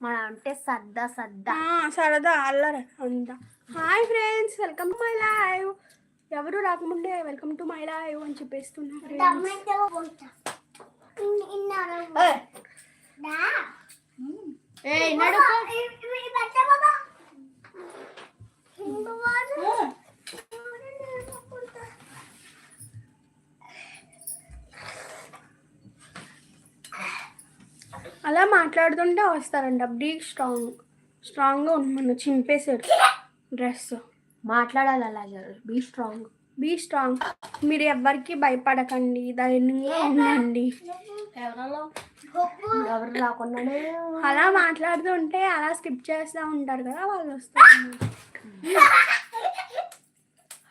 మన అంటే సద్దా సద్దా సరదా అల్లరి అంతా hi friends welcome to my live ఎవరు రాకముందే వెల్కమ్ టు మై లైవ్ అని చెప్పేస్తున్నా friends. ఏ నడుకో అలా మాట్లాడుతుంటే వస్తారంట. బీ స్ట్రాంగ్ స్ట్రాంగ్గా ఉండమన్న చింపేశారు డ్రెస్. మాట్లాడాలి అలాగే బీ స్ట్రాంగ్ బీ స్ట్రాంగ్ మీరు ఎవ్వరికి భయపడకండి. ధైర్యంగా ఉండండి. ఎవరు రాకుండానే? అలా మాట్లాడుతుంటే అలా స్కిప్ చేస్తూ ఉంటారు కదా వాళ్ళు వస్తారు.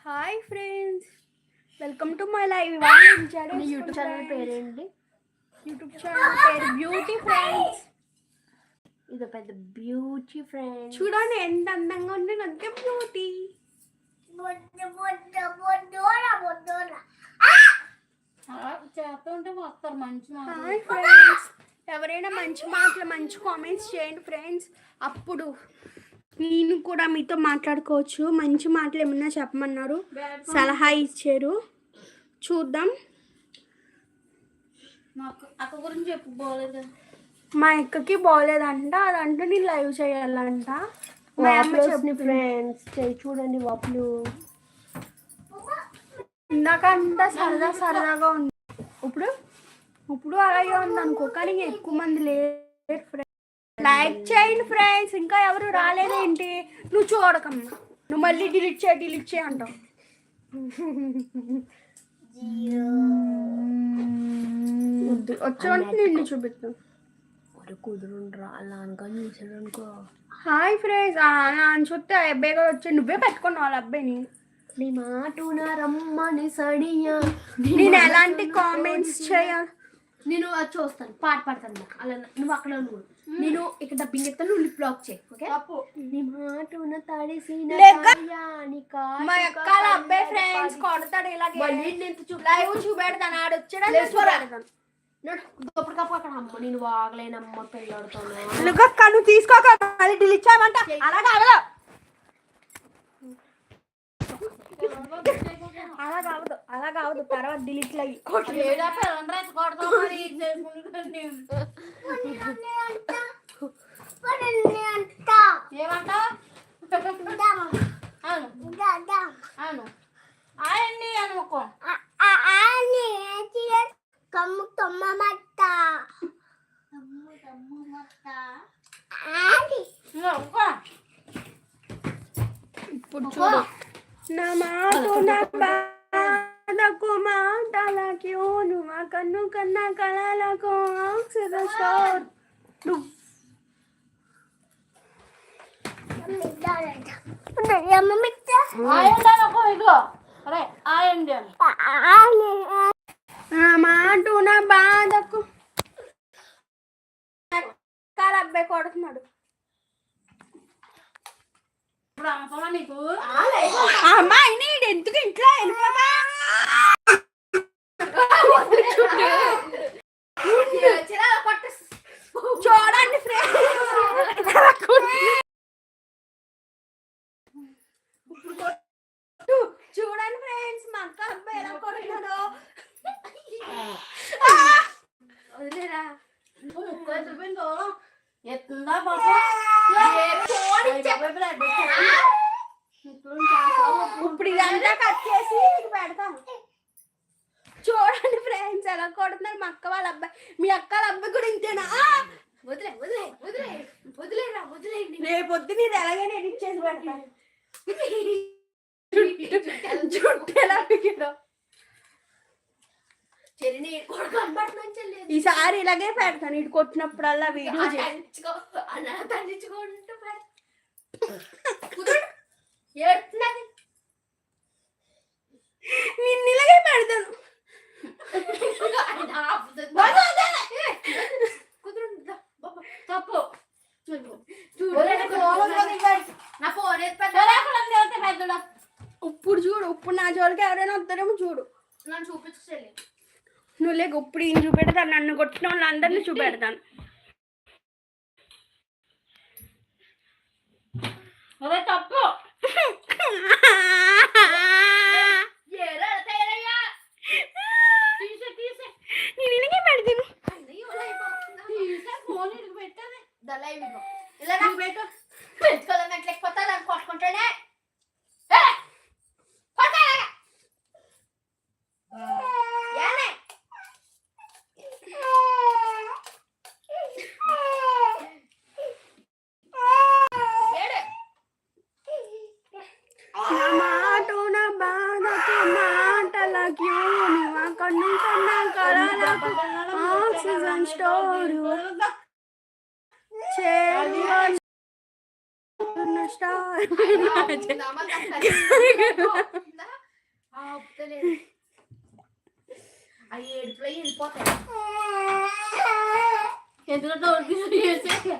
Hi friends welcome to my live YouTube channel పేరేంటి? యూట్యూబ్ ఛానల్ పేరు బ్యూటీ ఫ్రెండ్స్ ఇది పెద్ద బ్యూటీ ఫ్రెండ్ చూడండి ఎంత అందంగా ఉంది అంటే బ్యూటీ చేస్తుంటే వస్తారు మంచి హాయ్ ఫ్రెండ్స్ ఎవరైనా మంచి మాటలు మంచి కామెంట్స్ చేయండి ఫ్రెండ్స్ అప్పుడు నేను కూడా మీతో మాట్లాడుకోవచ్చు. మంచి మాటలు ఏమన్నా చెప్పమన్నారు. సలహా ఇచ్చారు. చూద్దాం. అక్క గురించి చెప్పు బాగోలేదు? మా అక్కకి బాగోలేదంట అదంటే నేను లైవ్ చేయాలంట. మా అమ్మ చెప్పింది. ఫ్రెండ్స్ చూడండి వాపులు ఇందాకంతా సరదా సరదాగా ఉంది. ఇప్పుడు ఇప్పుడు అలాగే ఉంది అనుకో కానీ ఎక్కువ మంది లేరు ఫ్రెండ్స్ లైక్ చేయండి ఫ్రెండ్స్ ఇంకా ఎవరు రాలేదేంటి నువ్వు చూడకమ్మా. నువ్వు మళ్ళీ డిలీట్ చేయి డిలీట్ చేయి అంటావు. వచ్చామంటే నిన్ను చూపిస్తాను ఒక కుదురుండ్రా అలా అనుకొని చూసాడు అనుకో హాయ్ ఫ్రెండ్స్ అని చూస్తే ఆ అబ్బాయి కూడా వచ్చి నువ్వే పెట్టుకున్నావు వాళ్ళ అబ్బాయిని? నీ మాటున రమ్మని సడియా. నేను ఎలాంటి కామెంట్స్ చేయాలి నేను అది చూస్తాను. పాట పాడతాను. అలా నువ్వు అక్కడ నువ్వు నేను ఇక్కడ డబ్బింగ్ ఎత్తాను నువ్వు బ్లాక్ చేయి ఓకే? నీ మాటున తడిసిన మా వాళ్ళ అబ్బాయి ఫ్రెండ్స్ కొడతాడు ఇలాగే నేను చూపెడతాను. ఆడు వచ్చాడు లేదు, అక్కడ అమ్మ నేను వాగలేనమ్మ నువ్వు తీసుకోక డిలీట్ చేయమంట అలా కాదు అలా కావదు అలా కావదు తర్వాత డిలీట్ అయ్యి ఏమంటావు? అవును అవును ఆయన్ని అనుకో నువ్వు అనుకో. ఇప్పుడు చూడు. నా మాట నా బాధకు మాటలకి నువ్వు కన్ను కన్న కళలకు అని నా మాట నా బాధకు. కాల అబ్బాయి కొడుతున్నాడు. అమ్మాయి నీడు ఎందుకు ఇంట్లో వెళ్ళిపోతా? చూడండి ఫ్రెండ్స్. చూడండి ఫ్రెండ్స్ మా అక్క అబ్బాయి ఎలా కొడుతున్నాడో వదిలేరా? నువ్వు ఎత్తుందా బాబు ఇప్పుడు ఇదంతా కట్ చేసి నీకు పెడతాను చూడండి ఫ్రెండ్స్ ఎలా కొడుతున్నారు మా అక్క వాళ్ళ అబ్బాయి మీ అక్క వాళ్ళ అబ్బాయి కూడా ఇంతేనా వదిలే వదిలే వదిలే వదిలేరా వదిలేయండి రేపు వద్దు ఇది ఎలాగైనా ఎడిట్ చేసి పెడతాను జుట్టు ఎలా పిగిదో. ఈసారి ఇలాగే పెడతాను. ఇటు కొట్టినప్పుడల్లా వీడియో నిన్ను ఇలాగే పెడతాను. తప్పు. ఇప్పుడు చూడు ఇప్పుడు నా జోలికి ఎవరైనా వస్తారేమో చూడు. నన్ను చూపించు చెల్లి. నువ్వు లేక ఇప్పుడు ఈయన చూపెడతాను నన్ను కొట్టిన వాళ్ళందరినీ చూపెడతాను. అదే తప్పు. నేను ఇలాగే పెడతాను అన్నీ ఉన్నాయి బాబు. తీసే ఫోన్ ఇడికి పెట్టేది దళాయి విభం. ఇలా రా. నువ్వు పెట్టు పెంచుకోవాలని నాకు లేకపోతే దాన్ని కొట్టుకుంటానే ఏ! కొడతా ఇలాగ. ఏనే? ఏడు. నా మాట నా బాధకి మాటలకి నువ్వు కన్ను కన్నా కలలకు ఆక్సిజన్ స్టోర్ చేయాలి స్టార్ నామా కష్టాలు. ఆ, ఒప్పుకోలేదు. ఆ ఏడుపులో వెళ్ళిపోతాయి ఎందుకంటే ఒడికి చేసే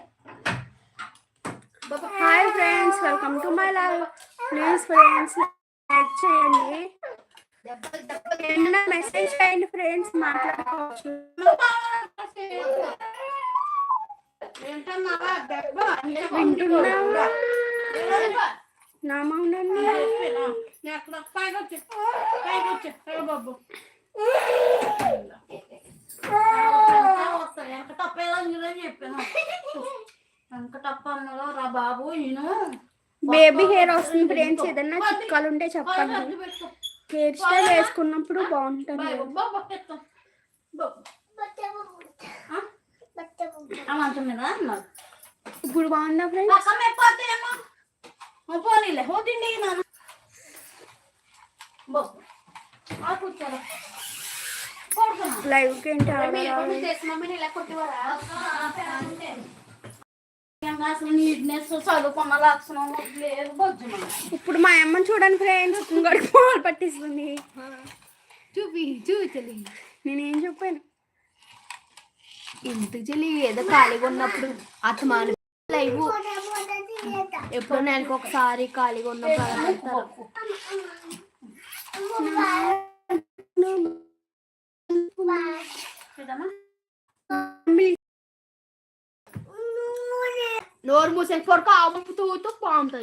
బాబా hi friends welcome to my live please friends like చేయండి రా బాబు హెయిర్ వస్తుంది ఫ్రెండ్స్ ఏదన్నా చిట్కాలు ఉంటే చెప్పండి. హెయిర్ స్టైల్ వేసుకున్నప్పుడు బాగుంటుంది. ఇప్పుడు బాగుందా ఫ్రెండ్స్ పక్కన ఎప్పాతేమో పోనీలే హో తిండి నాన్న బో ఆ కూర్చోరా కొడుకున్నా లైవ్కి ఏంటి మీరు ఆడరా? ఎప్పుడు చేసి మమ్మీని ఇలా కొట్టేవారా అసలు నీట్నెస్ చదువుకున్న లక్షణం లేదు బొజ్జు మనం ఇప్పుడు మా అమ్మని చూడండి ఫ్రెండ్స్ ఇంకోటి పాలు పట్టిస్తుంది చూపి చూపించలి నేనేం చెప్పాను? ఇంటికి చెల్లి ఏదో ఖాళీగా ఉన్నప్పుడు అతమాను లైవ్. ఎప్పుడో నెలకు ఒకసారి ఖాళీగా ఉన్నప్పుడు అలా పెడతారు. చూడమ్మా నోరు మూసేసి పొరక ఆవుతూ పాముతుంది.